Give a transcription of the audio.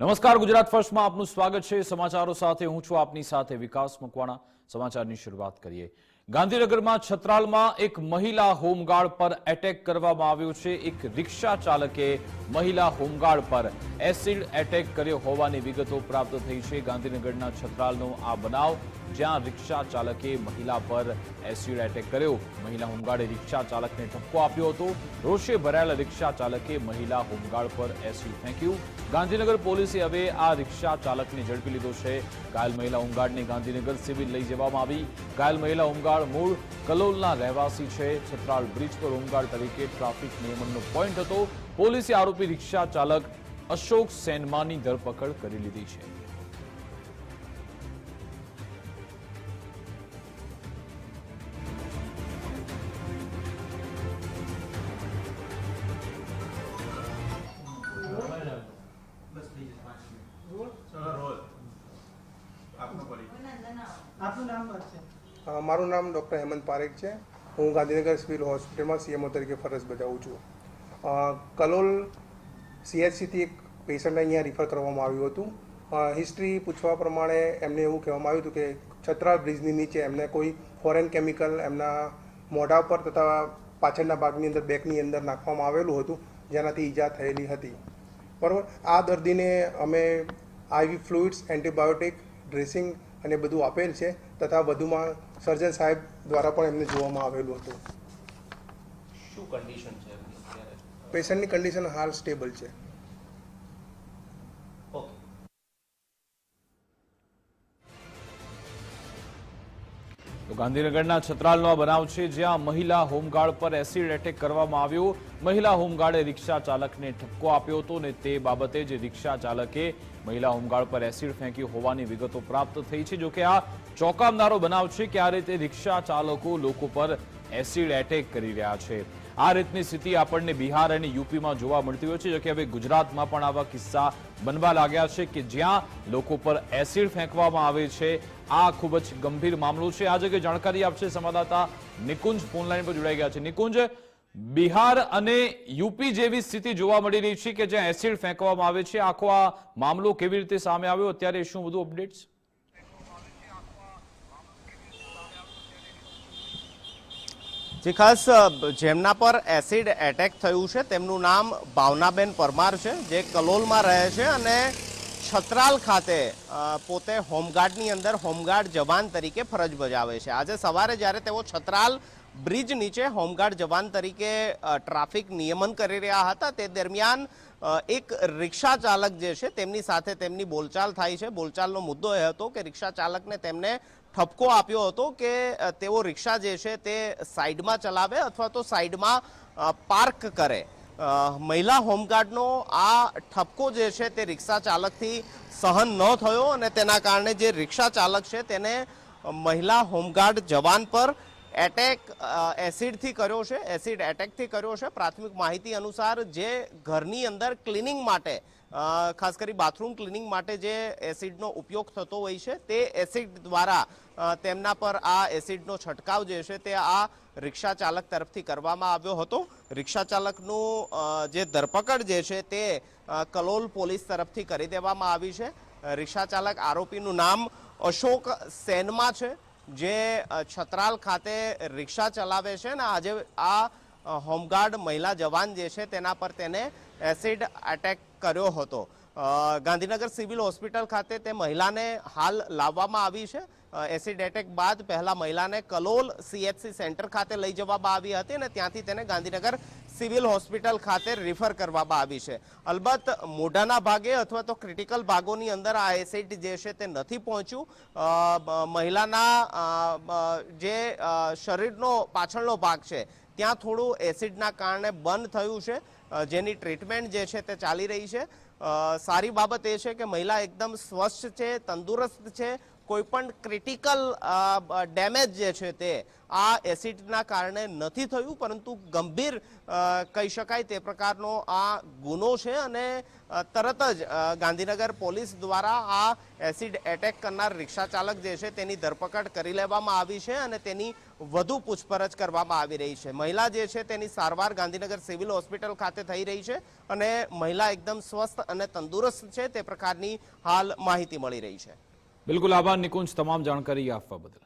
નમસ્કાર, ગુજરાત ફર્સ્ટમાં આપનું સ્વાગત છે. સમાચારો સાથે હું છું આપની સાથે વિકાસ મકવાણા. સમાચારની શરૂઆત કરીએ. ગાંધીનગરમાં છત્રાલમાં એક મહિલા હોમગાર્ડ પર એટેક કરવામાં આવ્યો છે. એક રિક્ષા ચાલકે મહિલા હોમગાર્ડ પર એસિડ એટેક કર્યો હોવાની વિગતો પ્રાપ્ત થઈ છે. ગાંધીનગરના છત્રાલનો આ બનાવ જ્યાં રિક્ષા ચાલકે મહિલા પર એસિડ એટેક કર્યો. મહિલા હોમગાર્ડે રિક્ષા ચાલકને ઠપકો આપ્યો હતો. રોષે ભરાયેલા રિક્ષા ચાલકે મહિલા હોમગાર્ડ પર એસિડ ફેંક્યું. ગાંધીનગર પોલીસે હવે આ રિક્ષા ચાલકને ઝડપી લીધો છે. ઘાયલ મહિલા હોમગાર્ડને ગાંધીનગર સિવિલ લઈ જવામાં આવી. ઘાયલ મહિલા હોમગાર્ડ મૂળ કલોલના રહેવાસી છે. છત્રાલ બ્રિજ પર હોમગાર્ડ તરીકે ટ્રાફિક નિયમનનો પોઈન્ટ હતો. પોલીસે આરોપી રિક્ષા ચાલક અશોક સેનમાની ધરપકડ કરી લીધી છે. આપનું નામ છે. મારું નામ ડૉક્ટર હેમંત પારેખ છે. હું ગાંધીનગર સિવિલ હોસ્પિટલમાં સીએમઓ તરીકે ફરજ બજાવું છું. કલોલ સીએચસીથી એક પેશન્ટને અહીંયા રિફર કરવામાં આવ્યું હતું. હિસ્ટ્રી પૂછવા પ્રમાણે એમને એવું કહેવામાં આવ્યું હતું કે છત્રાલ બ્રિજની નીચે એમને કોઈ ફોરેન કેમિકલ એમના મોઢા પર તથા પાછળના ભાગની અંદર બેકની અંદર નાખવામાં આવેલું હતું જેનાથી ઈજા થયેલી હતી. બરાબર? આ દર્દીને અમે આઈવી ફ્લુઇડ્સ એન્ટીબાયોટિક ડ્રેસિંગ અને બધું આપેલ છે તથા વધુમાં સર્જન સાહેબ દ્વારા પણ એમને જોવામાં આવેલું હતું. શું કન્ડિશન છે? પેશન્ટની કન્ડિશન હાલ સ્ટેબલ છે. તો ગાંધીનગરના છત્રાલનો બનાવ છે, જ્યાં મહિલા હોમગાર્ડ પર એસિડ એટેક કરવામાં આવ્યો. મહિલા હોમગાર્ડે રિક્ષા ચાલકને ઠપકો આપ્યો હતો અને તે બાબતે જ રિક્ષા ચાલકે મહિલા હોમગાર્ડ પર એસિડ ફેંક્યું હોવાની વિગતો પ્રાપ્ત થઈ છે. જોકે આ ચોંકાવનારો બનાવ છે કે આ રીતે રિક્ષા ચાલકો લોકો પર એસિડ એટેક કરી રહ્યા છે. આ રીતની સ્થિતિ આપણને બિહાર અને યુપીમાં જોવા મળતી હોય છે. જોકે હવે ગુજરાતમાં પણ આવા કિસ્સા બનવા લાગ્યા છે કે જ્યાં લોકો પર એસિડ ફેંકવામાં આવે છે. આ ખૂબ જ ગંભીર મામલો છે. આ જગ્યાએ જાણકારી આપશે સંવાદદાતા નિકુંજ ફોનલાઈન પર જોડાઈ ગયા છે. નિકુંજ, બિહાર અને યુપી જેવી સ્થિતિ જોવા મળી રહી છે કે જ્યાં એસિડ ફેંકવામાં આવે છે. આખો આ મામલો કેવી રીતે સામે આવ્યો? અત્યારે શું બધું અપડેટ્સ? જે, ખાસ જેમના પર એસિડ એટેક થયું છે, તેમનું નામ ભાવનાબેન પરમાર છે, જે કલોલમાં રહે છે અને છત્રાલ ખાતે પોતે હોમગાર્ડની અંદર હોમગાર્ડ જવાન તરીકે ફરજ બજાવે છે. આજે સવારે જ્યારે તેઓ છત્રાલ બ્રિજ નીચે હોમગાર્ડ જવાન તરીકે ટ્રાફિક નિયમન કરી રહ્યા હતા, તે દરમિયાન એક રિક્ષા ચાલક જે છે, તેમની સાથે તેમની બોલચાલ થાય છે. બોલચાલનો મુદ્દો એ હતો કે રિક્ષા ચાલકને તેમને ઠપકો આપ્યો હતો કે તેઓ રિક્ષા જે છે તે સાઈડમાં ચલાવે અથવા તો સાઈડમાં પાર્ક કરે. મહિલા હોમગાર્ડનો આ ઠપકો જે છે તે રિક્ષા ચાલકથી સહન ન થયો અને તેના કારણે જે રિક્ષા ચાલક છે તેને મહિલા હોમગાર્ડ જવાન પર એટેક એસિડથી કર્યો છે એસિડ એટેકથી કર્યો છે. પ્રાથમિક માહિતી અનુસાર જે ઘરની અંદર ક્લિનિંગ માટે ખાસ કરી બાથરૂમ ક્લિનિંગ માટે જે એસિડનો ઉપયોગ થતો હોય છે, તે એસિડ દ્વારા તેમના પર આ એસિડનો છંટકાવ જે છે તે આ રિક્ષા ચાલક તરફથી કરવામાં આવ્યો હતો. રિક્ષા ચાલકનું જે ધરપકડ જે છે તે કલોલ પોલીસ તરફથી કરી દેવામાં આવી છે. રિક્ષા ચાલક આરોપીનું નામ અશોક સેનમાં છે. જે છત્રાલ ખાતે રિક્ષા ચલાવે છે ને આજે આ હોમગાર્ડ મહિલા જવાન જે છે તેના પર તેને એસિડ એટેક કર્યો હતો. ગાંધીનગર સિવિલ હોસ્પિટલ ખાતે તે મહિલાને હાલ લાવવામાં આવી છે. એસિડ એટેક બાદ પહેલા મહિલાને કલોલ સીએચસી સેન્ટર ખાતે લઈ જવામાં આવી હતી અને ત્યાંથી તેને ગાંધીનગર સિવિલ હોસ્પિટલ ખાતે રિફર કરવામાં આવી છે. અલબત્ત મોઢાના ભાગે અથવા તો ક્રિટિકલ ભાગોની અંદર આ એસિડ જે છે તે નથી પહોંચ્યું. મહિલાના જે શરીરનો પાછળનો ભાગ છે, ત્યાં થોડું એસિડના કારણે બંધ થયું છે. જેની ટ્રીટમેન્ટ જે છે તે ચાલી રહી છે. સારી બાબત એ છે કે મહિલા એકદમ સ્વસ્થ છે, તંદુરસ્ત છે કોઈ પણ ક્રિટિકલ ડેમેજ જે છે તે આ એસિડના કારણે નથી થયું, પરંતુ ગંભીર કહી શકાય તે પ્રકારનો આ ગુનો છે અને તરત જ ગાંધીનગર પોલીસ દ્વારા આ એસિડ એટેક કરનાર રિક્ષા ચાલક જે છે તેની ધરપકડ કરી લેવામાં આવી છે અને તેની વધુ પૂછપરછ કરવામાં આવી રહી છે. મહિલા જે છે તેની સારવાર ગાંધીનગર સિવિલ હોસ્પિટલ ખાતે થઈ રહી છે અને મહિલા એકદમ સ્વસ્થ અને તંદુરસ્ત છે તે પ્રકારની હાલ માહિતી મળી રહી છે. બિલકુલ આભાર નિકુંજ તમામ જાણકારી આપવા બદલ.